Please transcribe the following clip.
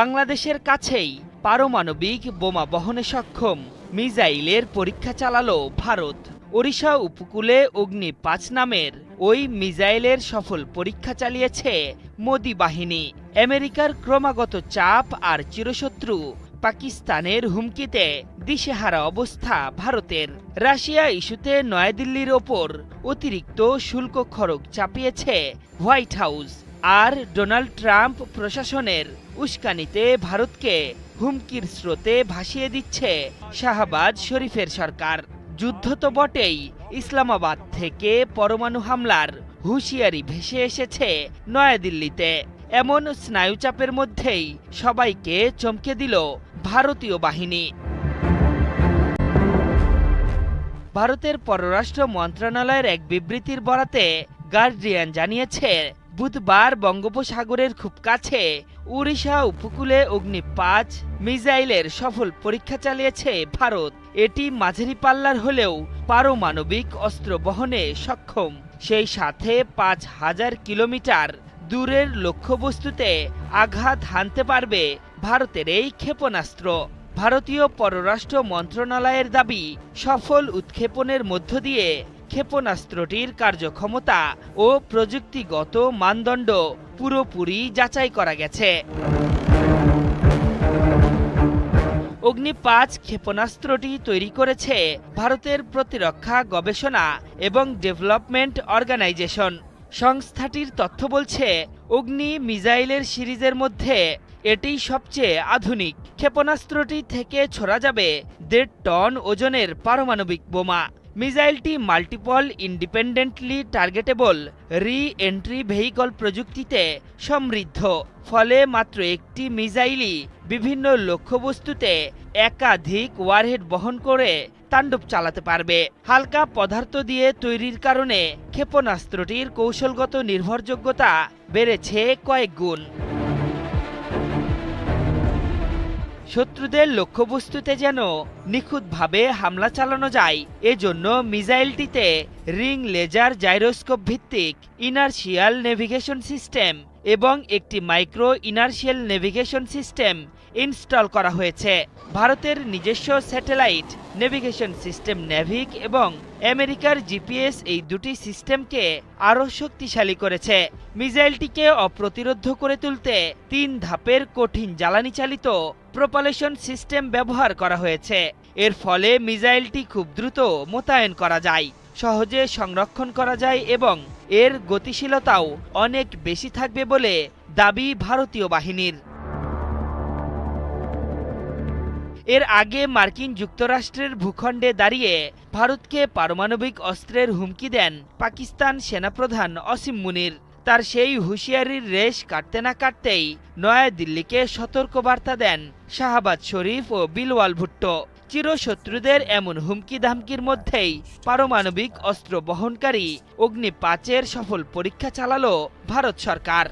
বাংলাদেশের কাছেই পারমাণবিক বোমা বহনে সক্ষম। মিজাইলের পরীক্ষা চালালো ভারত। ওড়িশা উপকূলে অগ্নি পাঁচ নামের ওই মিজাইলের সফল পরীক্ষা চালিয়েছে মোদি বাহিনী। আমেরিকার ক্রমাগত চাপ আর চিরশত্রু পাকিস্তানের হুমকিতে দিশেহারা অবস্থা ভারতের। রাশিয়া ইস্যুতে নয়াদিল্লির ওপর অতিরিক্ত শুল্ক খরচ চাপিয়েছে হোয়াইট হাউস। আর ডোনাল্ড ট্রাম্প প্রশাসনের উস্কানিতে ভারতকে হুমকির স্রোতে ভাসিয়ে দিচ্ছে শাহবাজ শরীফের সরকার। যুদ্ধ তো বটেই, ইসলামাবাদ থেকে পরমাণু হামলার হুঁশিয়ারি ভেসে এসেছে নয়াদিল্লিতে। এমন স্নায়ুচাপের মধ্যেই সবাইকে চমকে দিল ভারতীয় বাহিনী। ভারতের পররাষ্ট্র মন্ত্রণালয়ের এক বিবৃতির বরাতে গার্ডিয়ান জানিয়েছে বুধবার বঙ্গোপসাগরের খুব কাছে উড়িষ্যা উপকূলে অগ্নি পাঁচ মিসাইলের সফল পরীক্ষা চালিয়েছে ভারত। এটি মাঝারি পাল্লার হলেও পারমাণবিক অস্ত্র বহনে সক্ষম। সেই সাথে পাঁচ হাজার কিলোমিটার দূরের লক্ষ্যবস্তুতে আঘাত হানতে পারবে ভারতের এই ক্ষেপণাস্ত্র। ভারতীয় পররাষ্ট্র মন্ত্রণালয়ের দাবি, সফল উৎক্ষেপণের মধ্য দিয়ে ক্ষেপণাস্ত্রটির কার্যক্ষমতা ও প্রযুক্তিগত মানদণ্ড পুরোপুরি যাচাই করা গেছে। অগ্নি পাঁচ ক্ষেপণাস্ত্রটি তৈরি করেছে ভারতের প্রতিরক্ষা গবেষণা এবং ডেভেলপমেন্ট অর্গানাইজেশন। সংস্থাটির তথ্য বলছে, অগ্নি মিজাইলের সিরিজের মধ্যে এটি সবচেয়ে আধুনিক। ক্ষেপণাস্ত্রটি থেকে ছোড়া যাবে দেড় টন ওজনের পারমাণবিক বোমা। মিসাইলটি multiple, independently targetable re entry vehicle প্রযুক্তিতে সমৃদ্ধ। ফলে মাত্র একটি মিসাইলই বিভিন্ন লক্ষ্যবস্তুতে একাধিক ওয়ারহেড বহন করে তাণ্ডব চালাতে পারবে। হালকা পদার্থ দিয়ে তৈরির কারণে ক্ষেপণাস্ত্রটির কৌশলগত নির্ভরযোগ্যতা বেড়েছে কয়েক গুণ। শত্রুদের লক্ষ্যবস্তুতে যেন নিখুঁতভাবে হামলা চালানো যায়, এজন্য মিসাইলটিতে রিং লেজার জাইরোস্কোপ ভিত্তিক ইনার্শিয়াল নেভিগেশন সিস্টেম। এবং একটি micro inertial navigation system install করা হয়েছে। ভারতের নিজস্ব স্যাটেলাইট নেভিগেশন সিস্টেম নেভিক এবং আমেরিকার জিপিএস এই দুটি সিস্টেমকে আরও শক্তিশালী করেছে। মিসাইলটিকে অপ্রতিরোধ করে তুলতে তিন ধাপের কঠিন জ্বালানি চালিত প্রপালেশন সিস্টেম ব্যবহার করা হয়েছে। এর ফলে মিসাইলটি খুব দ্রুত মোতায়েন করা যায়, সহজে সংরক্ষণ করা যায় এবং এর গতিশীলতাও অনেক বেশি থাকবে বলে দাবি ভারতীয় বাহিনীর। এর আগে মার্কিন যুক্তরাষ্ট্রের ভূখণ্ডে দাঁড়িয়ে ভারতকে পারমাণবিক অস্ত্রের হুমকি দেন পাকিস্তান সেনাপ্রধান অসীম মুনির। তার সেই হুঁশিয়ারির রেশ কাটতে না কাটতেই নয়াদিল্লিকে সতর্কবার্তা দেন শাহবাজ শরীফ ও বিলওয়াল ভুট্টো। চিরশত্রুদের এমন হুমকি ধামকির মধ্যেই পারমাণবিক অস্ত্র বহনকারী অগ্নি পাঁচের সফল পরীক্ষা চালালো ভারত সরকার।